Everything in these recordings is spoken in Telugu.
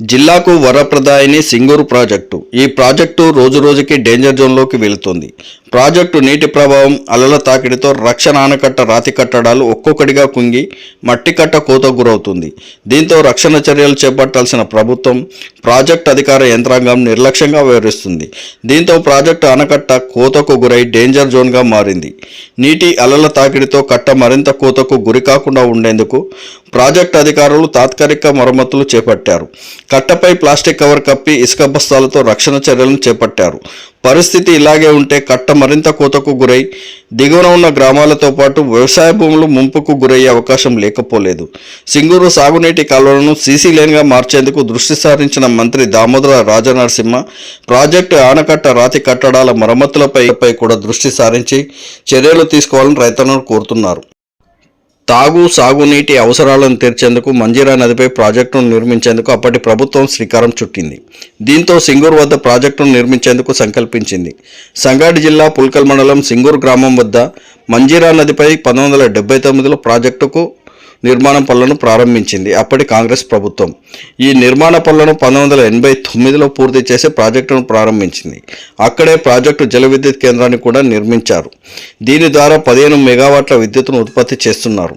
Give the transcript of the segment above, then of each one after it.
జిల్లాకు వరప్రదాయని సింగూరు ప్రాజెక్టు. ఈ ప్రాజెక్టు రోజురోజుకి డేంజర్ జోన్లోకి వెళుతుంది. ప్రాజెక్టు నీటి ప్రభావం అలల తాకిడితో రక్షణ ఆనకట్ట రాతి కట్టడాలు ఒక్కొక్కటిగా కుంగి మట్టి కట్ట కోత గురవుతుంది. దీంతో రక్షణ చర్యలు చేపట్టాల్సిన ప్రభుత్వం ప్రాజెక్టు అధికార యంత్రాంగం నిర్లక్ష్యంగా వ్యవహరిస్తుంది. దీంతో ప్రాజెక్టు ఆనకట్ట కోతకు గురై డేంజర్ జోన్గా మారింది. నీటి అలల తాకిడితో కట్ట మరింత కోతకు గురి కాకుండా ఉండేందుకు ప్రాజెక్టు అధికారులు తాత్కాలిక మరమ్మతులు చేపట్టారు. కట్టపై ప్లాస్టిక్ కవర్ కప్పి ఇసుక బస్తాలతో రక్షణ చర్యలను చేపట్టారు. పరిస్థితి ఇలాగే ఉంటే కట్ట మరింత కోతకు గురై దిగువన ఉన్న గ్రామాలతో పాటు వ్యవసాయ భూములు ముంపుకు గురయ్యే అవకాశం లేకపోలేదు. సింగూరు సాగునీటి కాలువలను సీసీ లేన్గా మార్చేందుకు దృష్టి సారించిన మంత్రి దామోదర రాజనరసింహ ప్రాజెక్టు ఆనకట్ట రాతి కట్టడాల మరమ్మతులపై కూడా దృష్టి సారించి చర్యలు తీసుకోవాలని రైతులను కోరుతున్నారు. తాగు సాగునీటి అవసరాలను తీర్చేందుకు మంజీరా నదిపై ప్రాజెక్టును నిర్మించేందుకు అప్పటి ప్రభుత్వం శ్రీకారం చుట్టింది. దీంతో సింగూరు వద్ద ప్రాజెక్టును నిర్మించేందుకు సంకల్పించింది. సంగాడి జిల్లా పుల్కల్ మండలం సింగూరు గ్రామం వద్ద మంజీరా నదిపై పంతొమ్మిది వందల డెబ్బై తొమ్మిదిలో ప్రాజెక్టుకు నిర్మాణం పనులను ప్రారంభించింది. అప్పటి కాంగ్రెస్ ప్రభుత్వం ఈ నిర్మాణ పనులను పంతొమ్మిది వందల ఎనభై తొమ్మిదిలో పూర్తి చేసి ప్రాజెక్టును ప్రారంభించింది. అక్కడే ప్రాజెక్టు జల విద్యుత్ కేంద్రాన్ని కూడా నిర్మించారు. దీని ద్వారా పదిహేను మెగావాట్ల విద్యుత్తును ఉత్పత్తి చేస్తున్నారు.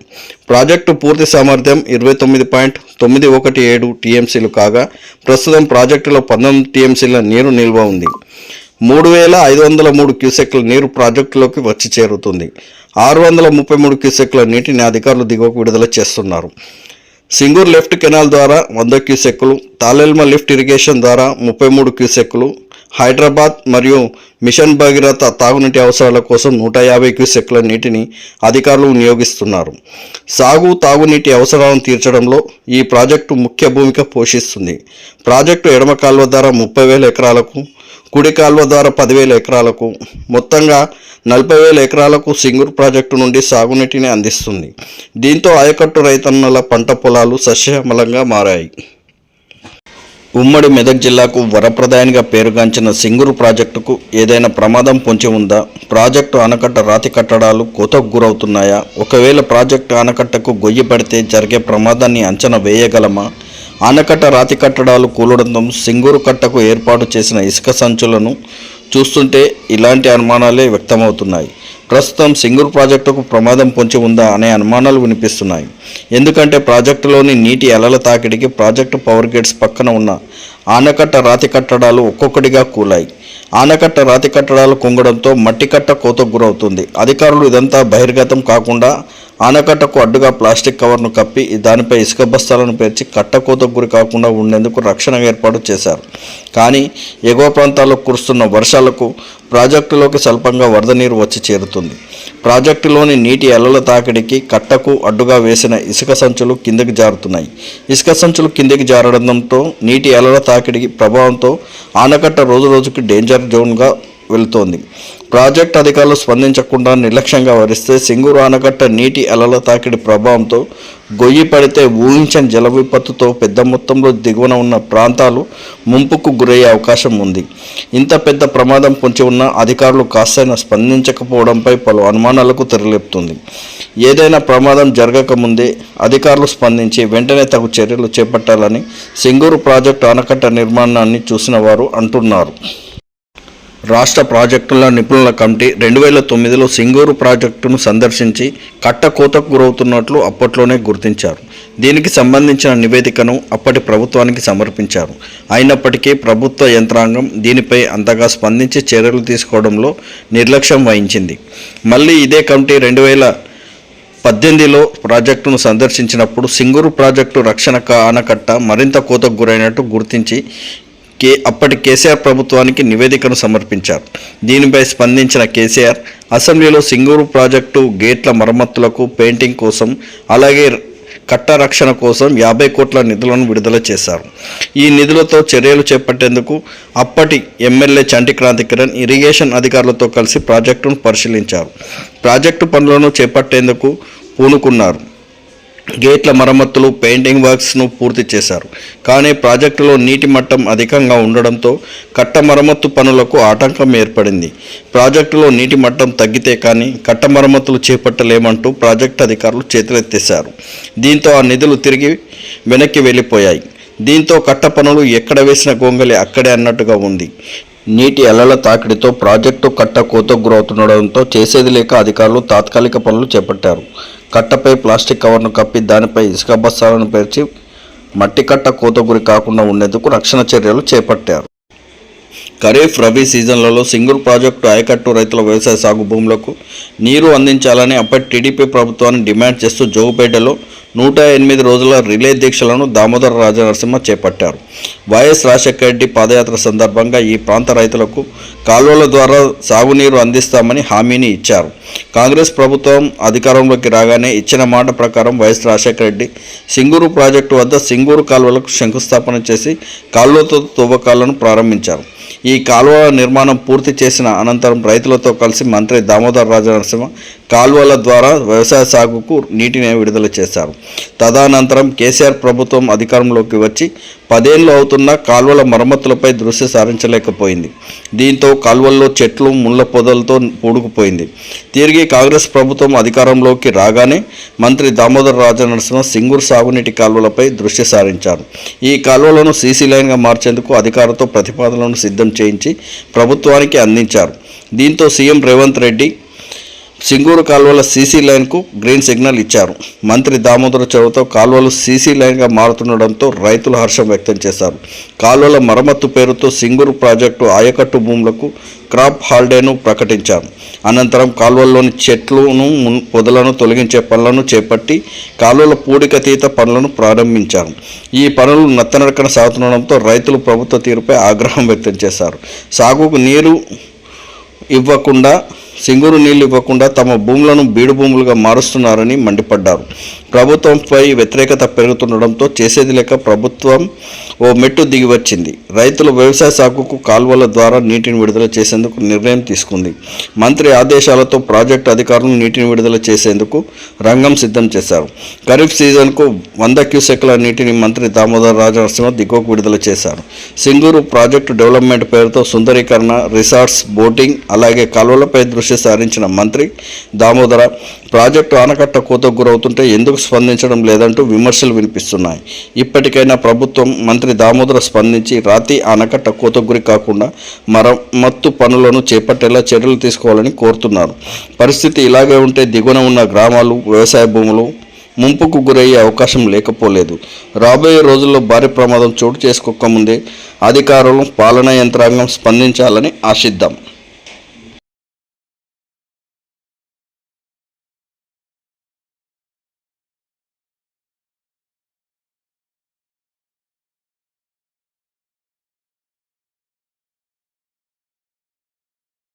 ప్రాజెక్టు పూర్తి సామర్థ్యం ఇరవై తొమ్మిది పాయింట్ తొమ్మిది ఒకటి ఏడు టీఎంసీలు కాగా ప్రస్తుతం ప్రాజెక్టులో పంతొమ్మిది టీఎంసీల నీరు నిల్వ ఉంది. మూడు వేల ఐదు వందల మూడు క్యూసెక్ల నీరు ప్రాజెక్టులోకి వచ్చి చేరుతుంది. ఆరు వందల ముప్పై మూడు క్యూసెక్ల నీటిని అధికారులు దిగువకు విడుదల చేస్తున్నారు. సింగూర్ లెఫ్ట్ కెనాల్ ద్వారా వంద క్యూసెక్కులు తాలెల్మ లిఫ్ట్ ఇరిగేషన్ ద్వారా ముప్పై మూడు క్యూసెక్కులు హైదరాబాద్ మరియు మిషన్ భగీరథ తాగునీటి అవసరాల కోసం నూట యాభై క్యూసెక్ల నీటిని అధికారులు వినియోగిస్తున్నారు. సాగు తాగునీటి అవసరాలను తీర్చడంలో ఈ ప్రాజెక్టు ముఖ్య భూమిక పోషిస్తుంది. ప్రాజెక్టు ఎడమ కాలువ ద్వారా ముప్పై వేల ఎకరాలకు కుడి కాల్వ ద్వారా పదివేల ఎకరాలకు మొత్తంగా నలభై వేల ఎకరాలకు సింగూరు ప్రాజెక్టు నుండి సాగునీటిని అందిస్తుంది. దీంతో ఆయకట్టు రైతన్నల పంట పొలాలు సస్యమలంగా మారాయి. ఉమ్మడి మెదక్ జిల్లాకు వరప్రదాయనిగా పేరుగాంచిన సింగూరు ప్రాజెక్టుకు ఏదైనా ప్రమాదం పొంచి ఉందా? ప్రాజెక్టు ఆనకట్ట రాతి కట్టడాలు కోతకు గురవుతున్నాయా? ఒకవేళ ప్రాజెక్టు ఆనకట్టకు గొయ్యి పడితే జరిగే ప్రమాదాన్ని అంచనా వేయగలమా? ఆనకట్ట రాతి కట్టడాలు కూలడంతో సింగూరు కట్టకు ఏర్పాటు చేసిన ఇసుక సంచులను చూస్తుంటే ఇలాంటి అనుమానాలే వ్యక్తమవుతున్నాయి. ప్రస్తుతం సింగూరు ప్రాజెక్టుకు ప్రమాదం పొంచి ఉందా అనే అనుమానాలు వినిపిస్తున్నాయి. ఎందుకంటే ప్రాజెక్టులోని నీటి అలల తాకిడికి ప్రాజెక్టు పవర్ గేట్స్ పక్కన ఉన్న ఆనకట్ట రాతి కట్టడాలు ఒక్కొక్కటిగా కూలాయి. ఆనకట్ట రాతి కట్టడాలు కుంగడంతో మట్టి కట్ట కోతకు గురవుతుంది. అధికారులు ఇదంతా బహిర్గతం కాకుండా ఆనకట్టకు అడ్డుగా ప్లాస్టిక్ కవర్ను కప్పి దానిపై ఇసుక బస్తాలను పేర్చి కట్ట గురి కాకుండా ఉండేందుకు రక్షణ ఏర్పాటు చేశారు. కానీ ఎగువ ప్రాంతాల్లో కురుస్తున్న వర్షాలకు ప్రాజెక్టులోకి స్వల్పంగా వరద నీరు వచ్చి చేరుతుంది. ప్రాజెక్టులోని నీటి అలల తాకిడికి కట్టకు అడ్డుగా వేసిన ఇసుక సంచులు కిందకి జారుతున్నాయి. ఇసుక సంచులు కిందకి జారడంతో నీటి అలల తాకిడి ప్రభావంతో ఆనకట్ట రోజు రోజుకి డేంజర్ జోన్గా వెళుతోంది. ప్రాజెక్ట్ అధికారులు స్పందించకుండా నిర్లక్ష్యంగా వరిస్తే సింగూరు ఆనకట్ట నీటి అలల తాకిడి ప్రభావంతో గొయ్యి పడితే ఊహించని జల విపత్తుతో పెద్ద మొత్తంలో దిగువన ఉన్న ప్రాంతాలు ముంపుకు గురయ్యే అవకాశం ఉంది. ఇంత పెద్ద ప్రమాదం పొంచి ఉన్న అధికారులు కాస్తైనా స్పందించకపోవడంపై పలు అనుమానాలకు తెరలేపుతుంది. ఏదైనా ప్రమాదం జరగకముందే అధికారులు స్పందించి వెంటనే తగు చర్యలు చేపట్టాలని సింగూరు ప్రాజెక్టు ఆనకట్ట నిర్మాణాన్ని చూసిన వారు అంటున్నారు. రాష్ట్ర ప్రాజెక్టుల నిపుణుల కమిటీ రెండు వేల తొమ్మిదిలో సింగూరు ప్రాజెక్టును సందర్శించి కట్ట కోతకు గురవుతున్నట్లు అప్పట్లోనే గుర్తించారు. దీనికి సంబంధించిన నివేదికను అప్పటి ప్రభుత్వానికి సమర్పించారు. అయినప్పటికీ ప్రభుత్వ యంత్రాంగం దీనిపై అంతగా స్పందించి చర్యలు తీసుకోవడంలో నిర్లక్ష్యం వహించింది. మళ్ళీ ఇదే కమిటీ రెండు వేల పద్దెనిమిదిలో ప్రాజెక్టును సందర్శించినప్పుడు సింగూరు ప్రాజెక్టు రక్షణ ఆనకట్ట మరింత కోతకు గురైనట్టు గుర్తించి కే అప్పటి కేసీఆర్ ప్రభుత్వానికి నివేదికను సమర్పించారు. దీనిపై స్పందించిన కేసీఆర్ అసెంబ్లీలో సింగూరు ప్రాజెక్టు గేట్ల మరమ్మతులకు పెయింటింగ్ కోసం అలాగే కట్ట రక్షణ కోసం యాభై కోట్ల నిధులను విడుదల చేశారు. ఈ నిధులతో చర్యలు చేపట్టేందుకు అప్పటి ఎమ్మెల్యే చంటి క్రాంతి కిరణ్ ఇరిగేషన్ అధికారులతో కలిసి ప్రాజెక్టును పరిశీలించారు. ప్రాజెక్టు పనులను చేపట్టేందుకు పూనుకున్నారు. గేట్ల మరమ్మతులు పెయింటింగ్ వర్క్స్ను పూర్తి చేశారు. కానీ ప్రాజెక్టులో నీటి మట్టం అధికంగా ఉండడంతో కట్ట మరమ్మత్తు పనులకు ఆటంకం ఏర్పడింది. ప్రాజెక్టులో నీటి మట్టం తగ్గితే కానీ కట్ట మరమ్మతులు చేపట్టలేమంటూ ప్రాజెక్టు అధికారులు చేతులెత్తేశారు. దీంతో ఆ నిధులు తిరిగి వెనక్కి వెళ్ళిపోయాయి. దీంతో కట్ట పనులు ఎక్కడ వేసిన గొంగలి అక్కడే అన్నట్టుగా ఉంది. నీటి అలల తాకిడితో ప్రాజెక్టు కట్ట కోత గురవుతుండడంతో చేసేది లేక అధికారులు తాత్కాలిక పనులు చేపట్టారు. కట్టపై ప్లాస్టిక్ కవర్ను కప్పి దానిపై ఇసుక బస్తాలను పేర్చి మట్టి కట్ట కోత గురి కాకుండా ఉండేందుకు రక్షణ చర్యలు చేపట్టారు. ఖరీఫ్ రబీ సీజన్లలో సింగూరు ప్రాజెక్టు ఆయకట్టు రైతుల వ్యవసాయ సాగు భూములకు నీరు అందించాలని అప్పటి టీడీపీ ప్రభుత్వాన్ని డిమాండ్ చేస్తూ జోగుపేటలో నూట ఎనిమిది రోజుల రిలే దీక్షలను దామోదర రాజనరసింహ చేపట్టారు. వైఎస్ రాజశేఖర రెడ్డి పాదయాత్ర సందర్భంగా ఈ ప్రాంత రైతులకు కాలువల ద్వారా సాగునీరు అందిస్తామని హామీని ఇచ్చారు. కాంగ్రెస్ ప్రభుత్వం అధికారంలోకి రాగానే ఇచ్చిన మాట ప్రకారం వైఎస్ రాజశేఖర రెడ్డి సింగూరు ప్రాజెక్టు వద్ద సింగూరు కాలువలకు శంకుస్థాపన చేసి కాలువతో తవ్వకాలను ప్రారంభించారు. ఈ కాలువ నిర్మాణం పూర్తి చేసిన అనంతరం రైతులతో కలిసి మంత్రి దామోదర్ రాజనరసింహ కాలువల ద్వారా వ్యవసాయ సాగుకు నీటిని విడుదల చేశారు. తదనంతరం కేసీఆర్ ప్రభుత్వం అధికారంలోకి వచ్చి పదేళ్ళు అవుతున్న కాల్వల మరమ్మతులపై దృష్టి సారించలేకపోయింది. దీంతో కాలువల్లో చెట్లు ముళ్ళ పొదలతో పూడుకుపోయింది. తిరిగి కాంగ్రెస్ ప్రభుత్వం అధికారంలోకి రాగానే మంత్రి దామోదర్ రాజనరసింహ సింగూరు సాగునీటి కాల్వలపై దృష్టి సారించారు. ఈ కాలువలను సీసీ లైన్గా మార్చేందుకు అధికారులతో ప్రతిపాదనలను సిద్ధం చేయించి ప్రభుత్వానికి అందించారు. దీంతో సీఎం రేవంత్ రెడ్డి సింగూరు కాలువల సీసీ లైన్కు గ్రీన్ సిగ్నల్ ఇచ్చారు. మంత్రి దామోదర చౌతో కాలువలు సీసీ లైన్గా మారుతుండడంతో రైతులు హర్షం వ్యక్తం చేశారు. కాలువల మరమ్మత్తు పేరుతో సింగూరు ప్రాజెక్టు ఆయకట్టు భూములకు క్రాప్ హాలిడేను ప్రకటించారు. అనంతరం కాలువల్లోని చెట్లను పొదలను తొలగించే పనులను చేపట్టి కాలువల పూడికతీత పనులను ప్రారంభించారు. ఈ పనులు నత్తనడకన సాగుతుండడంతో రైతులు ప్రభుత్వ తీరుపై ఆగ్రహం వ్యక్తం చేశారు. సాగుకు నీరు ఇవ్వకుండా సింగూరు నీళ్ళు ఇవ్వకుండా తమ భూములను బీడు భూములుగా మారుస్తున్నారని మండిపడ్డారు. ప్రభుత్వంపై వ్యతిరేకత పెరుగుతుండడంతో చేసేది లేక ప్రభుత్వం ఓ మెట్టు దిగి వచ్చింది. రైతులు వ్యవసాయ సాగుకు కాలువల ద్వారా నీటిని విడుదల చేసేందుకు నిర్ణయం తీసుకుంది. మంత్రి ఆదేశాలతో ప్రాజెక్టు అధికారులు నీటిని విడుదల చేసేందుకు రంగం సిద్ధం చేశారు. ఖరీఫ్ సీజన్కు వంద క్యూసెక్ల నీటిని మంత్రి దామోదర్ రాజనరసింహ దిగువకు విడుదల చేశారు. సింగూరు ప్రాజెక్టు డెవలప్మెంట్ పేరుతో సుందరీకరణ రిసార్ట్స్ బోటింగ్ అలాగే కాలువలపై దృష్టి సారించిన మంత్రి దామోదర ప్రాజెక్టు ఆనకట్ట కోతకు గురవుతుంటే ఎందుకు స్పందించడం లేదంటూ విమర్శలు వినిపిస్తున్నాయి. ఇప్పటికైనా ప్రభుత్వం మంత్రి దామోదర స్పందించి రాతి ఆనకట్ట కోతకు గురి కాకుండా మరమ్మత్తు పనులను చేపట్టేలా చర్యలు తీసుకోవాలని కోరుతున్నారు. పరిస్థితి ఇలాగే ఉంటే దిగువన ఉన్న గ్రామాలు వ్యవసాయ భూములు ముంపుకు గురయ్యే అవకాశం లేకపోలేదు. రాబోయే రోజుల్లో భారీ ప్రమాదం చోటు చేసుకోకముందే అధికారులు పాలనా యంత్రాంగం స్పందించాలని ఆశిద్దాం.